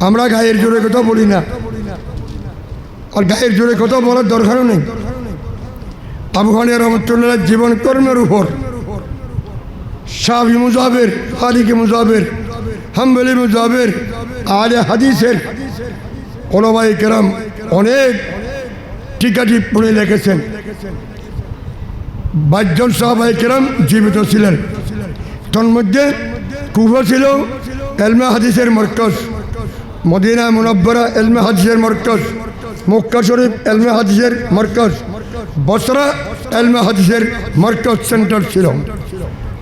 আমরা গায়ের জোরে কথা বলি না। আর গায়ের জোরে কথা বলার দরকারও নেই। আবহানিয়া রহমতুল্লাহ জীবন কর্মের উপর। শাহি মুজাবের হারিকে মুজাবের, হাম্বলি মুজাবের, আলে হাদিসের ওলবাই কেরাম অনেক টিকা টিপ্পণী লিখেছেন। বাইশজন সাহাবাই কেরাম জীবিত ছিলেন। তন্মধ্যে কুফা ছিল, এলমে হাদিসের মরকজ মদিনা মুনব্বরা এলমে হাদিসের মরকজ, মক্কা শরীফ এলমে হাদিসের মরকজ, বসরা এলমে হাদিসের মরকজ সেন্টার ছিল।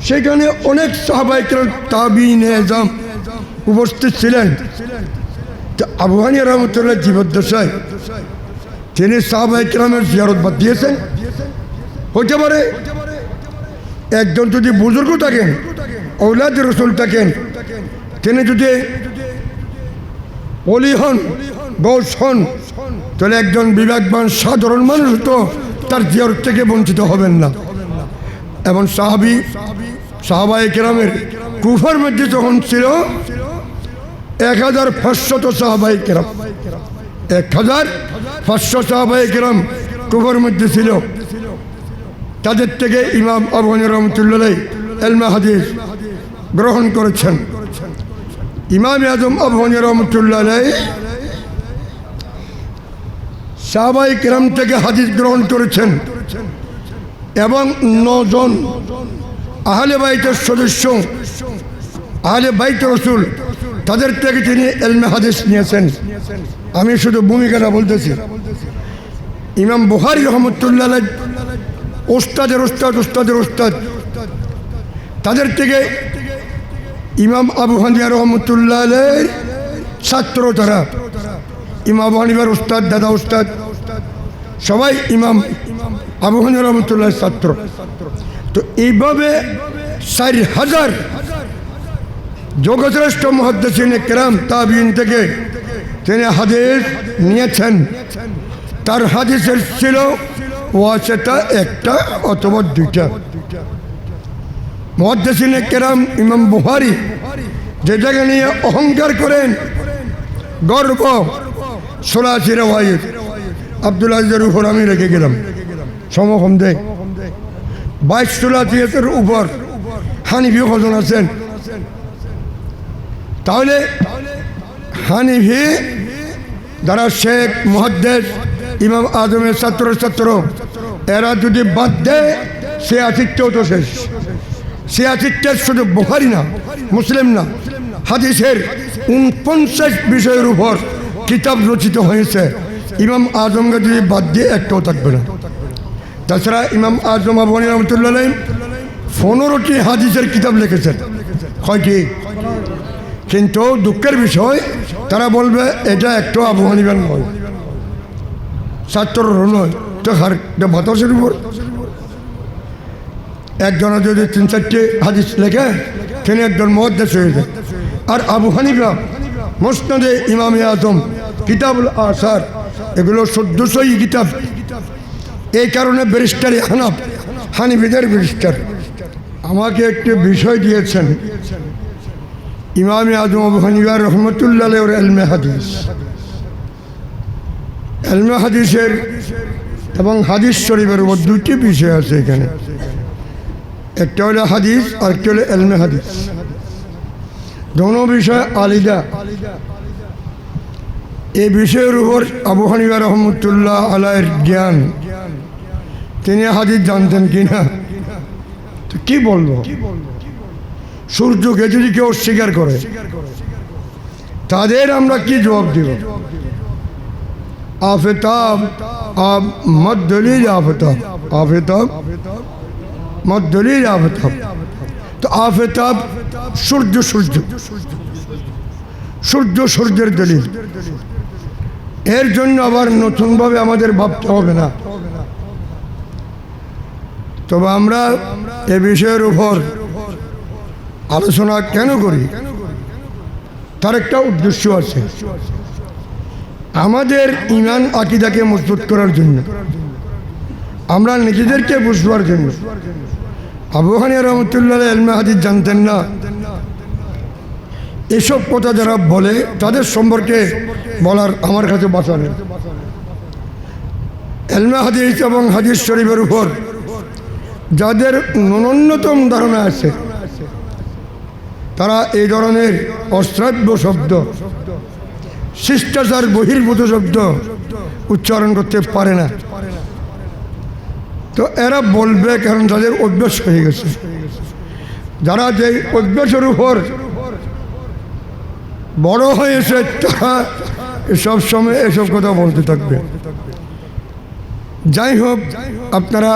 সেখানে অনেক সাহাবাইকের তাবিন এজাম উপস্থিত ছিলেন। আবহানী রহমতুল্লাহ জীবদ্দশায় তিনি সাহাবাইকরামের জিয়ারত বাদ দিয়েছেন। হতে পারে একজন যদি বুজুর্গ থাকেন ঔলাদ রসুল থাকেন, তিনি যদি অলি হন গৌস হন, তাহলে একজন বিবেকবান, সাধারণ মানুষ তো তার জিয়ারত থেকে বঞ্চিত হবেন না। এবং সাহাবি সাহাবাই কেরামের কুফার মধ্যে যখন ছিল, এক হাজার পাঁচশত সাহাবাই কেরাম, এক হাজার পাঁচশো সাহাবাই কেরাম কুফার মধ্যে ছিল। তাদের থেকে ইমাম আবহানী রহমতুল্লাহ এলমা হাদিস গ্রহণ করেছেন। ইমাম আজম আবহানী রহমতুল্লাহ সাহাবাই কেরাম থেকে হাদিস গ্রহণ করেছেন এবং নজন আহলে বাইতের সদস্য, আহলে বাইত রসুল, তাদের থেকে তিনি এলমে হাদিস নিয়েছেন। আমি শুধু ভূমিকাটা বলতেছি। ইমাম বুহারি রহমতুল্লাহ ওস্তাদের ওস্তাদ ওস্তাদের ওস্তাদ, তাদের থেকে ইমাম আবু হানিয়া রহমতুল্লাহ ছাত্র তারা ইমাম আবু হানিবার ওস্তাদ দাদা ওস্তাদ সবাই ইমাম আবু হানিয়া রহমতুল্লাহ ছাত্র। তো এইভাবে চারি হাজার যোগশ্রেষ্ঠ মহাদ্দেশিন কেরাম তাবিন থেকে তিনি হাদিস নিয়েছেন। তার হাদিসের ছিল ওয়াসেটা একটা অথবা দুইটা। মহাদ্দেশিন কেরাম ইমাম বুহারি যেটাকে নিয়ে অহংকার করেন, গর্ব ওয়াইফ আব্দুল আজিজের উপর আমি রেখে গেলাম। সমকম দেয় বাইশ সোলাশিয়তের উপর হানিফি কজন আছেন। তাহলে হানিফি যারা শেখ, মহাদ্দেশ, ইমাম আজমের ছাত্র ছাত্র এরা যদি বাদ দেয়, সে আতিথ্যও তো শেষ। সে আতিথ্যের শুধু বোহারি না, মুসলিম না, হাদিসের উনপঞ্চাশ বিষয়ের উপর কিতাব রচিত হয়েছে। ইমাম আজমকে যদি বাদ দিয়ে একটাও থাকবে না। তাছাড়া ইমাম আজম আবনী রহমতুল্লাহ পনেরোটি হাদিসের কিতাব লিখেছেন। কয়টি? কিন্তু দুঃখের বিষয়, তারা বলবে, এটা একটু আবু হানিবার নয়। ছাত্র নয় তো হার বাতাসের উপর। একজনের যদি তিন চারটে হাদিস লেখে, তিনি একজন মহাদ্দেশ হয়ে যায়। আর আবু হানিফা, মোসনাদে ইমামে আজম, কিতাবুল আসার, এগুলো চোদ্দশোই কিতাব। এই কারণে ব্যারিস্টারি হানাফ, হানিফিদের ব্যারিস্টার। আমাকে একটি বিষয় দিয়েছেন। ইমামে আজম আবু হানিফা রহমতুল্লাহ এলমে হাদিস। এলমে হাদিসের এবং হাদিস শরীফের উপর দুইটি বিষয় আছে এখানে। একটা হলো হাদিস আর একটা হলো এলমে হাদিস। দোনো বিষয় আলিদা। এই বিষয়ের উপর আবু হানিফা রহমতুল্লাহ আলাইয়ের জ্ঞান। তিনি হাদিস জানতেন কিনা তো কি বলব? সূর্যকে যদি কেউ স্বীকার করে, তাদের আমরা কি জবাব দেব? আফেতাব, আব মত দলিল, আফেতাব। আফেতাব মত দলিল আফেতাব তো আফেতাব সূর্য সূর্য। সূর্য সূর্যের দলিল। এর জন্য আবার নতুনভাবে আমাদের ভাবতে হবে না। তবে আমরা এ বিষয়ের উপর আলোচনা কেন করি? তার একটা উদ্দেশ্য আছে। আমাদের ইমান আকিদাকে মজবুত করার জন্য। আমরা নিজেদেরকে বুঝবার জন্য। আবু হানিয়া রহমতুল্লাহ এলমে হাদিস জানতেন না। এসব কথা যারা বলে, তাদের সম্পর্কে বলার আমার কাছে বাসা নেই। এলমা হাদিস এবং হাদিস শরীফের উপর যাদের ন্যূনতম ধারণা আছে, তারা এই ধরনের অশ্রাব্য শব্দ, শিষ্টাচার বহির্ভূত শব্দ উচ্চারণ করতে পারে না। তো এরা বলবে কারণ তাদের অভ্যাস হয়ে গেছে। যারা যে অভ্যাসের উপর বড় হয়েছে, তারা সব সময় এসব কথা বলতে থাকবে। যাই হোক, আপনারা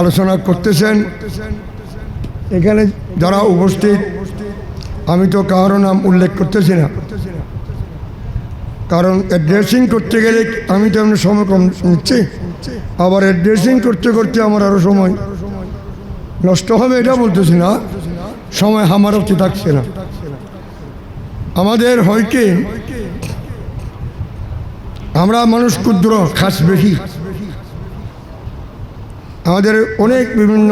আলোচনা করতেছেন। এখানে যারা উপস্থিত, আমি তো কারও নাম উল্লেখ করতেছি না। কারণ অ্যাড্রেসিং করতে গেলে আমি তো এমনি সময় কম নিচ্ছি। আবার ড্রেসিং করতে করতে আমার আরও সময় নষ্ট হবে এটা বলতেছি না। সময় আমার হতে থাকছে না। আমাদের হয় কি আমরা মানুষ ক্ষুদ্র, খাস বেশি। আমাদের অনেক বিভিন্ন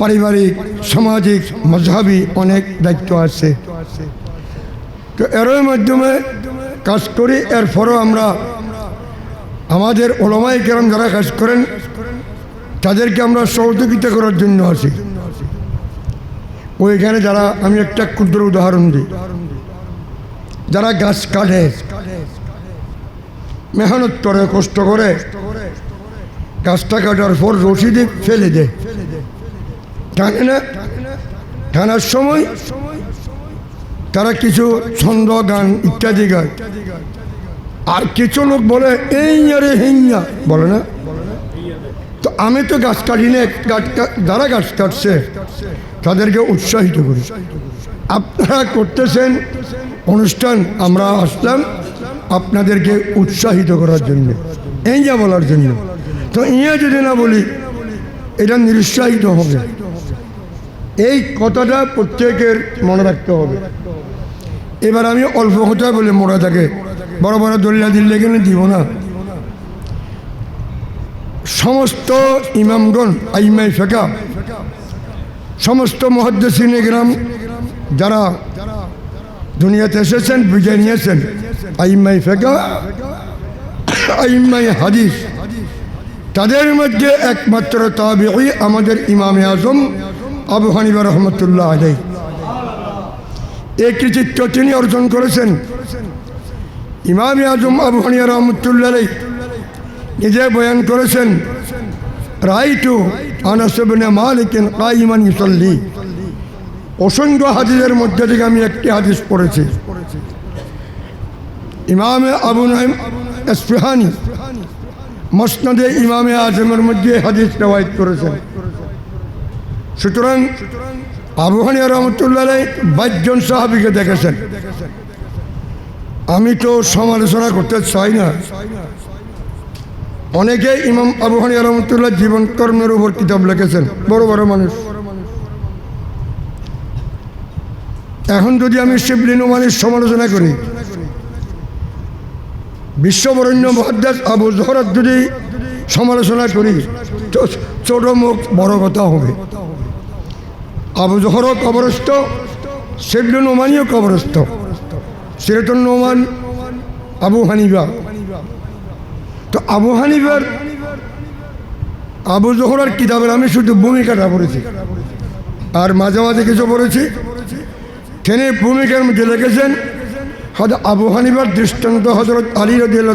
পারিবারিক, সামাজিক মজাবি অনেক দায়িত্ব আছে। তো এরই মাধ্যমে কাজ করি, এরপরও আমরা আমাদের ওলমাই কেরম যারা কাজ করেন, তাদেরকে আমরা সহযোগিতা করার জন্য আছি। ওইখানে যারা, আমি একটা ক্ষুদ্র উদাহরণ দিই। যারা গাছ কাটে, মেহনত করে, কষ্ট করে, গাছটা কাটার পর রশি রশিদে ফেলে দেয়। টানে না? টানার সময় তারা কিছু ছন্দ, গান ইত্যাদি গায়। আর কিছু লোক বলে, এই আরে হিঙ্গা বলে না? তো আমি তো গাছ কাটি না যারা গাছ কাটছে, তাদেরকে উৎসাহিত করি। আপনারা করতেছেন অনুষ্ঠান, আমরা আসলাম আপনাদেরকে উৎসাহিত করার জন্য এই যা বলার জন্য। তো ইয়া যদি না বলি, এটা নিরুৎসাহিত হবে। এই কথাটা প্রত্যেকের মনে রাখতে হবে। এবার আমি অল্প কথা বলে মোড়া থাকে। বড় বড় দলিলা দিল্লি এখানে দিব না। সমস্ত ইমামগণ আইমাই ফেকা, সমস্ত মহাদ্দেশিন গ্রাম যারা দুনিয়াতে এসেছেন বিজয় নিয়েছেন আইমাই ফেকা আইমাই হাদিস, তাদের মধ্যে একমাত্র তাবিঈ আমাদের ইমামে আজম আবু রহমতুল্লাহ আলাই এই কৃতিত্ব তিনি অর্জন করেছেন। ইমামে আজম আবু হানিয়া রহমতুল্লাহ নিজে বয়ান করেছেন রাইটু আনাসবনে মালিকেন অসংখ্য হাদিসের মধ্যে থেকে আমি একটি হাদিস পড়েছি। ইমামে আবু নাইম এসফিহানি মসনদে ইমামে আজমের মধ্যে হাদিস রেওয়ায়ত করেছেন। সুতরাং আবু হানিয়া রহমতুল্লাহ বাইশজন সাহাবিকে দেখেছেন। আমি তো সমালোচনা করতে চাই না। অনেকে ইমাম আবু হানিয়া রহমতুল্লাহ জীবন কর্মের উপর কিতাব লিখেছেন, বড় বড় মানুষ। এখন যদি আমি শিবলি নোমানের সমালোচনা করি, বিশ্ববরণ্য মহাদ্দাস আবু জহরাত যদি সমালোচনা করি ছোট মুখ বড় কথা হবে। আবু জহরও কবরস্থ, শিবলি নোমানিও কবরস্থ। সিরতুল নোমান আবু হানিবা তো আবু হানিবার আবু জহরার কিতাবের আমি শুধু ভূমিকাটা পড়েছি। আর মাঝে মাঝে কিছু পড়েছি। তিনি ভূমিকার মধ্যে লিখেছেন হয়তো আবু হানিবার দৃষ্টান্ত হজরত আলী রদিয়ার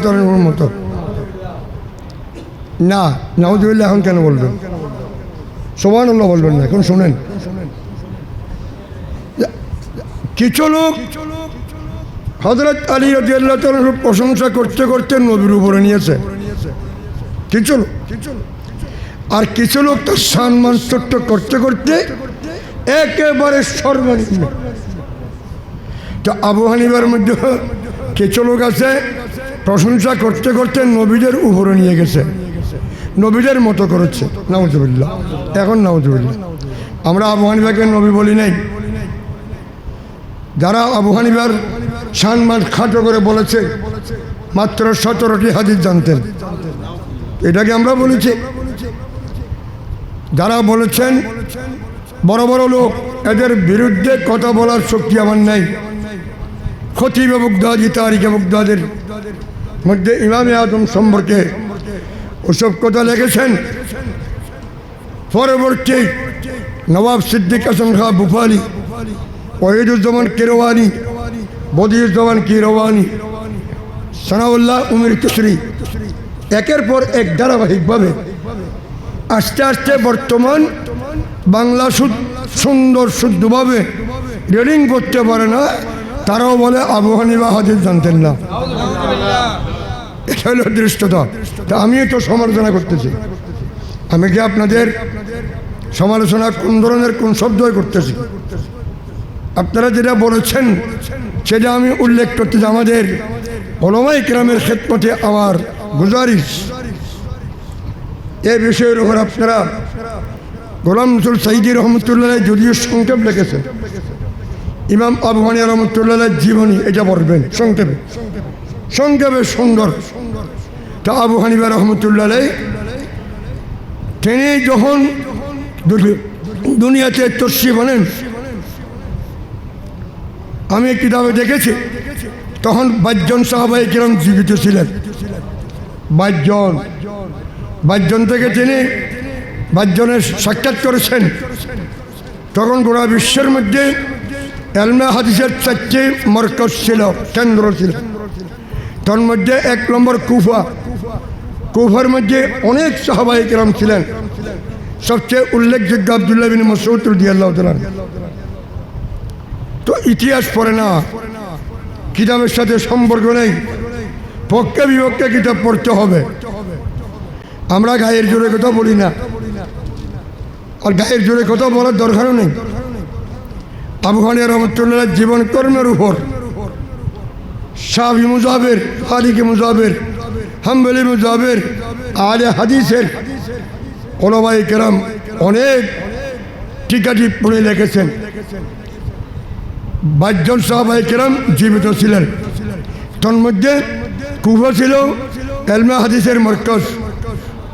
মতো। না, নাউজুবিল্লাহ এখন কেন বলবেন? সোমান বলবেন না, এখন শোনেন। কিছু লোক হজরত আলী রদিয়াল্লাহ প্রশংসা করতে করতে নবীর উপরে নিয়েছে। কিছু আর কিছু লোক তার সম্মান ছোট্ট করতে করতে একেবারে সর্বনিম্ন। তো আবু হানিবার মধ্যে কিছু লোক আছে, প্রশংসা করতে করতে নবীদের উপরে নিয়ে গেছে। নবীদের মতো করেছে। নাউজুবিল্লাহ। এখন নাউজুবিল্লাহ। আমরা আবু হানিবাকে নবী বলি নাই। যারা আবু হানিবার সম্মান খাটো করে বলেছে, মাত্র সতেরোটি হাদিস জানতেন। এটাকে আমরা বলেছি। যারা বলেছেন, বড় বড় লোক, এদের বিরুদ্ধে কথা বলার শক্তি আমার নাই। খতিব মুগ্ধাজি তারিখে মুগ্ধাদের মধ্যে ইমামে আদম সম্পর্কে ওসব কথা লিখেছেন। পরবর্তী নবাব সিদ্দিক হাসান খা বুফালি, ওহিদুজ্জামান কিরওয়ানি বদিউজ্জামান রবানি সানাউল্লাহ উমির কেশরি একের পর এক ধারাবাহিকভাবে আস্তে আস্তে বর্তমান বাংলা সুন্দর শুদ্ধভাবে রিডিং করতে পারে না, তারাও বলে আবহানি বা হাদিস জানতেন না। এটা হলো দৃষ্টতা। তা আমিও তো সমালোচনা করতেছি। আমি কি আপনাদের সমালোচনা কোন ধরনের কোন শব্দই করতেছি? আপনারা যেটা বলেছেন সেটা আমি উল্লেখ করতে করতেছি আমাদের ওলমাই গ্রামের ক্ষেত্রে আমার গুজারিশ। এ বিষয়ের উপর আপনারা গোলাম রসুল সাইদি রহমতুল্লাহ যদিও সংক্ষেপ লিখেছেন ইমাম আবহানিয়া রহমতুল্লাহ জীবনী এটা পড়বেন, সংক্ষেপে। সংক্ষেপে সুন্দর। তা আবু হানিবা রহমতুল্লাহ তিনি যখন দুনি- দুনিয়াতে তস্যি বলেন আমি কিতাবে দেখেছি। তখন বাইশজন সাহাবাই কিরম জীবিত ছিলেন। বাইশজন। বাইশজন থেকে তিনি বাইশজনের সাক্ষাৎ করেছেন, তখন গোটা বিশ্বের মধ্যে এলমে হাদিসের চারটি মরকজ ছিল, কেন্দ্র ছিল। তার মধ্যে এক নম্বর কুফা। কুফার মধ্যে অনেক সাহাবাই কিরম ছিলেন। সবচেয়ে উল্লেখযোগ্য আবদুল্লাহ বিন মসৌদ ইতিহাস পড়ে না। কিতাবের সাথে সম্পর্ক নেই? পক্ষে বিপক্ষে কিতাব পড়তে হবে? আমরা গায়ের জোরে কথা বলি না। আর গায়ের জোরে কথা বলার দরকারও নেই। আবহানিয়া রহমতুল্লাহ জীবন কর্মের উপর। শাহি মুজাবের হারিকে মুজাবের, হাম্বলি মুজাবের, আলে হাদিসের ওলামাই কেরাম অনেক টিকা টিপ্পণী লিখেছেন। বাইশজন সাহাবাই কেরাম জীবিত ছিলেন। তন্মধ্যে কুফা ছিল, এলমে হাদিসের মরকজ।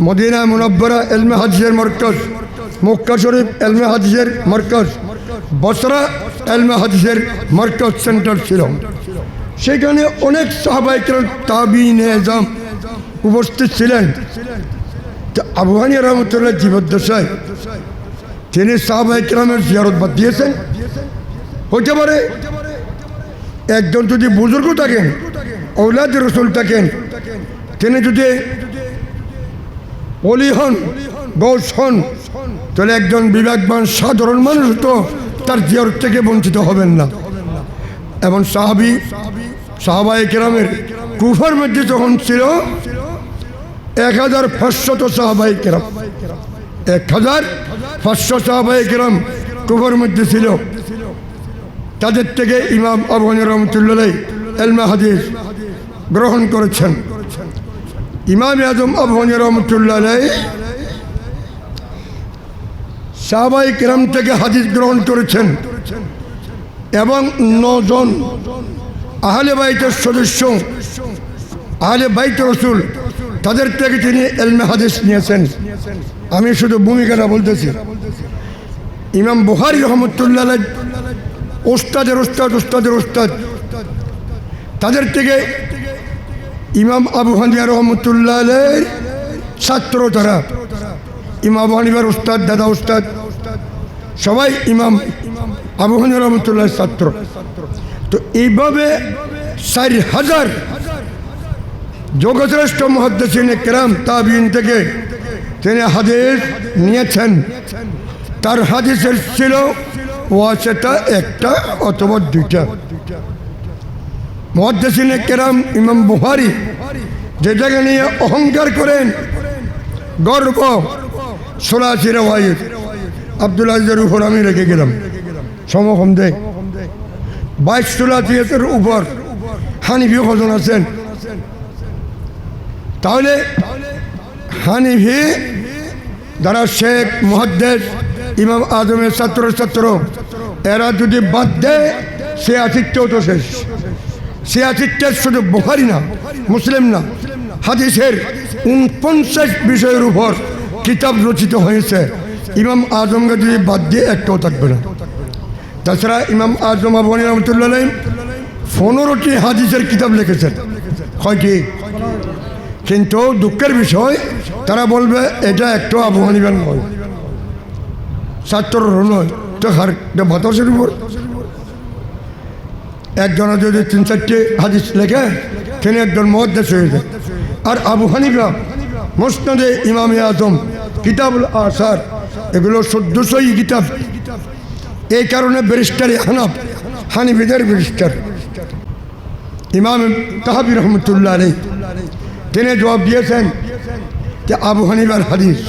মদিনা মুনব্বরা, এলমে হাদিসের মরকজ। মক্কা শরীফ, এলমে হাদিসের মরকজ। বসরা, এলমে হাদিসের মরকজ সেন্টার ছিল। সেখানে অনেক সাহাবাই কেরাম তাবি নেজাম উপস্থিত ছিলেন। আবহানী রহমতুল্লাহ জীবদ্দশায় তিনি সাহাবাই কেরামের জিয়ারত বাদ দিয়েছেন। হতে পারে। একজন যদি বুজুর্গ থাকেন, ঔলাদ রসুল থাকেন, তিনি যদি অলি হন গৌস হন, তাহলে একজন বিবেকবান, সাধারণ মানুষ তো তার জিয়ার থেকে বঞ্চিত হবেন না। এবং সাহাবি সাহাবাই কেরামের কুফার মধ্যে যখন ছিল, এক হাজার পাঁচশত সাহাবাই কেরাম, এক হাজার পাঁচশো সাহাবাই কেরাম কুফার মধ্যে ছিল। তাদের থেকে ইমাম আবহানী রহমতুল্লাহ এলমা হাদিস গ্রহণ করেছেন। ইমাম আজম আবহানী রহমতুল্লাহ সাহাবাই কেরাম থেকে হাদিস গ্রহণ করেছেন এবং নজন আহলে বাইতের সদস্য, আহলে বাইত রসুল তাদের থেকে তিনি এলমে হাদিস নিয়েছেন। আমি শুধু ভূমিকাটা বলতেছি। ইমাম বুহারি রহমতুল্লাহ ওস্তাদের ওস্তাদ ওস্তাদের ওস্তাদ। তাদের থেকে ইমাম আবু হানিয়া রহমতুল্লাহ ছাত্র তারা। ইমাম আবু হানিবার ওস্তাদ, দাদা ওস্তাদ, সবাই ইমাম আবু হানিয়া রহমতুল্লাহ ছাত্র। তো এইভাবে চারি হাজার যোগশ্রেষ্ঠ মহাদ্দেশিন কেরাম তাবিন থেকে তিনি হাদিস নিয়েছেন। তার হাদিসের ছিল ওয়াসেটা একটা অথবা দুইটা। মহাদ্দেশিন কেরাম ইমাম বুহারি যেটাকে নিয়ে অহংকার করেন, গর্ব সোলাশি রেওয়ায়ত। আব্দুল আজিজের উপর আমি রেখে গেলাম। সমকম দে। বাইশ সোলাশিয়তের উপর হানিফি কজন আছেন। তাহলে হানিফি যারা শেখ মহাদ্দেশ ইমাম আজমের ছাত্র ছাত্র। এরা যদি বাদ দেয়, সে আতিথ্যও তো শেষ। সে আতিথ্যের শুধু বোখারি না, মুসলিম না। হাদিসের উনপঞ্চাশ বিষয়ের উপর কিতাব রচিত হয়েছে। ইমাম আজমকে যদি বাদ দিয়ে একটাও থাকবে না। তাছাড়া ইমাম আজম আবহানি রহমতুল্লাহ পনেরোটি হাদিসের কিতাব লিখেছেন। কয়টি কিন্তু দুঃখের বিষয়, তারা বলবে, এটা একটু আবু হানিফার নয়। ছাত্রর নয় তো হার উপর। একজনে যদি তিন চারটে হাদিস লেখে, তিনি একজন মহাদ্দেশ হয়ে যায়। আর আবু হানিফা, মোসনাদে ইমামে আজম, কিতাবুল আসার, এগুলো চোদ্দশোই কিতাব। এই কারণে ব্যারিস্টার হানাফ, হানিফিদের ব্যারিস্টার। ইমাম তাহাবি রহমতুল্লাহ তিনি জবাব দিয়েছেন যে আবু হানিফার হাদিস।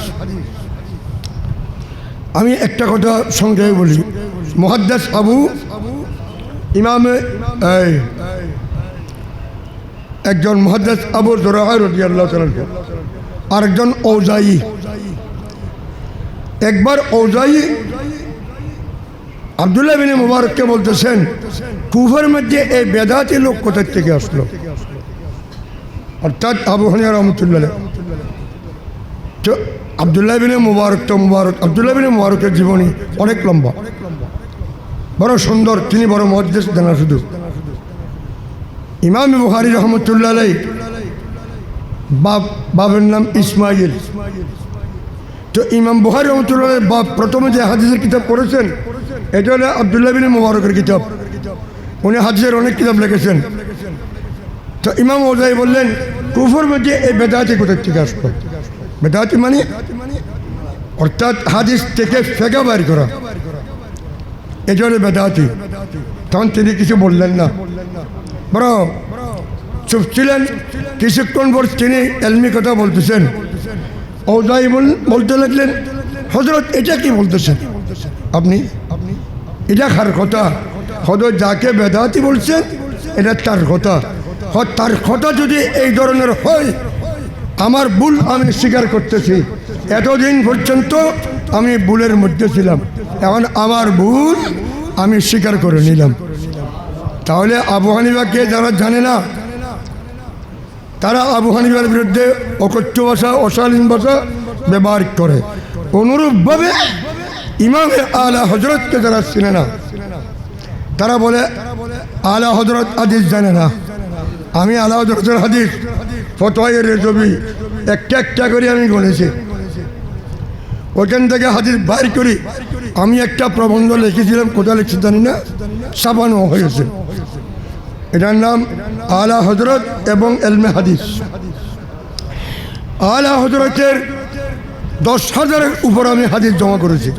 আমি একটা কথা সংক্ষেপে বলি। মহাদ্দাস আবু ইমাম একজন মহাদ্দাস আবু জোরাহ রদি আল্লাহ আরেকজন ঔজাই একবার ঔজাই আবদুল্লাহ বিন মুবারককে বলতেছেন, কুফের মধ্যে এই বেদাতি লোক কোথার থেকে আসলো? অর্থাৎ আবু হানিয়া রহমতুল্লাহ তো আবদুল্লাহ বিন মুবারক তো মুবারক। আবদুল্লাহ বিন মুবারকের জীবনী অনেক লম্বা। বড় সুন্দর, তিনি বড় মহাদেশ জানা শুধু। ইমাম বুহারি রহমতুল্লাহ আলাই বাপ বাবের নাম ইসমাইল। তো ইমাম বুহারি রহমতুল্লাহ বাপ প্রথমে যে হাদিসের কিতাব করেছেন এটা হলো আবদুল্লাহ বিন মুবারকের কিতাব। উনি হাদিসের অনেক কিতাব লিখেছেন। তো ইমাম ওজাই বললেন, কুফুর মধ্যে এই বেদাতি কোথার থেকে আসলো? বেদাতি মানে অর্থাৎ হাদিস থেকে ফেঁকা বাইর করা হলো বেদাতি তখন তিনি কিছু বললেন না বড় চুপ ছিলেন কিছুক্ষণ পর তিনি এলমি কথা বলতেছেন বল- বলতে লাগলেন হজরত এটা কি বলতেছেন আপনি এটা কার কথা হজরত যাকে বেদাতি বলছেন এটা তার কথা তার কথা যদি এই ধরনের হয় আমার ভুল আমি স্বীকার করতেছি। এতদিন পর্যন্ত আমি ভুলের মধ্যে ছিলাম। এখন আমার ভুল আমি স্বীকার করে নিলাম। তাহলে আবু যারা জানে না, তারা আবু বিরুদ্ধে অকথ্য ভাষা, অশালীন ভাষা ব্যবহার করে। অনুরূপভাবে ইমামে আলা হজরতকে যারা চিনে না, তারা বলে, আলা হজরত হাদিস জানে না। আমি আলা হজরতের হাদিস ফতোয়ের রেজবি একটা একটা করে আমি গণেছি। ওখান থেকে হাদিস বাইর করি। আমি একটা প্রবন্ধ লিখেছিলাম, কোথায় লিখছি জানি না, সাবানো হয়েছে। এটার নাম আলা হজরত এবং এলমে হাদিস। আলা হজরতের দশ হাজারের উপর আমি হাদিস জমা করেছি।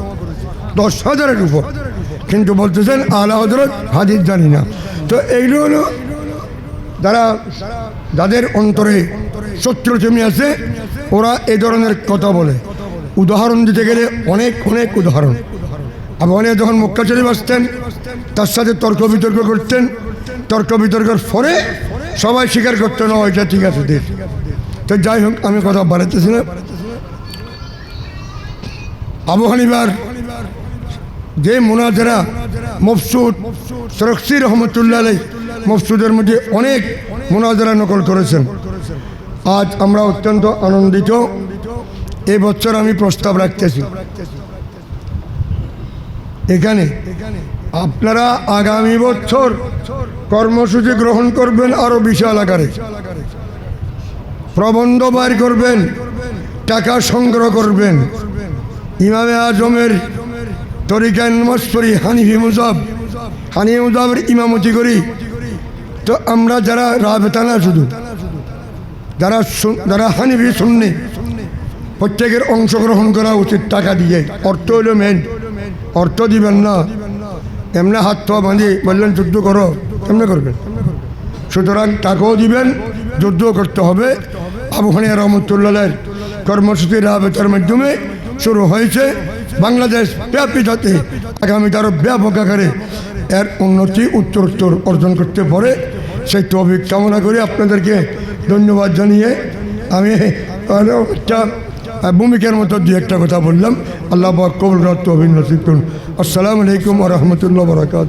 দশ হাজারের উপর। কিন্তু বলতেছেন, আলা হজরত হাদিস জানি না। তো এইগুলো হলো যারা যাদের অন্তরে শত্রু জমি আছে, ওরা এ ধরনের কথা বলে। উদাহরণ দিতে গেলে অনেক অনেক উদাহরণ। আবহাওয়া যখন মক্কা শরীফ আসতেন, তার সাথে তর্ক বিতর্ক করতেন। তর্ক বিতর্কের পরে সবাই স্বীকার করতেন না এটা ঠিক আছে দেশ তো যাই হোক, আমি কথা বাড়াতেছি না। আবু হানিবার যে মোনাজেরা, মফসুদ সরক্সি রহমতুল্লাহ মফসুদের মধ্যে অনেক মোনাজারা নকল করেছেন। আজ আমরা অত্যন্ত আনন্দিত। এই বছর আমি প্রস্তাব রাখতেছি। এখানে আপনারা আগামী বছর কর্মসূচি গ্রহণ করবেন আরও বিশাল আকারে। প্রবন্ধ বাইর করবেন, টাকা সংগ্রহ করবেন। ইমামে আজমের তরিকায় নমাজ হানিফি মুজাব। হানিফি মুজাবের ইমামতি করি। তো আমরা যারা রাবেতা না শুধু, যারা যারা হানিফি শুননি প্রত্যেকের অংশগ্রহণ করা উচিত টাকা দিয়ে। অর্থ হইল মেন অর্থ দিবেন না। এমনি হাত তো বাঁধি বললেন, যুদ্ধ করো। কেমনে করবেন? সুতরাং টাকাও দিবেন, যুদ্ধও করতে হবে। আবহানিয়া রহমতুল্লাহের কর্মসূচি রাবেতার মাধ্যমে শুরু হয়েছে। বাংলাদেশ ব্যাপী যাতে আগামীতে আরও ব্যাপক আকারে এর উন্নতি উত্তর উত্তর অর্জন করতে পারে। সেই তবিক কামনা করে আপনাদেরকে ধন্যবাদ জানিয়ে আমি একটা ভূমিকার মতো দু একটা কথা বললাম। আল্লাহ কবুল রত অভিন্ন আসসালামু আলাইকুম রহমতুল্লাহ বরাকাত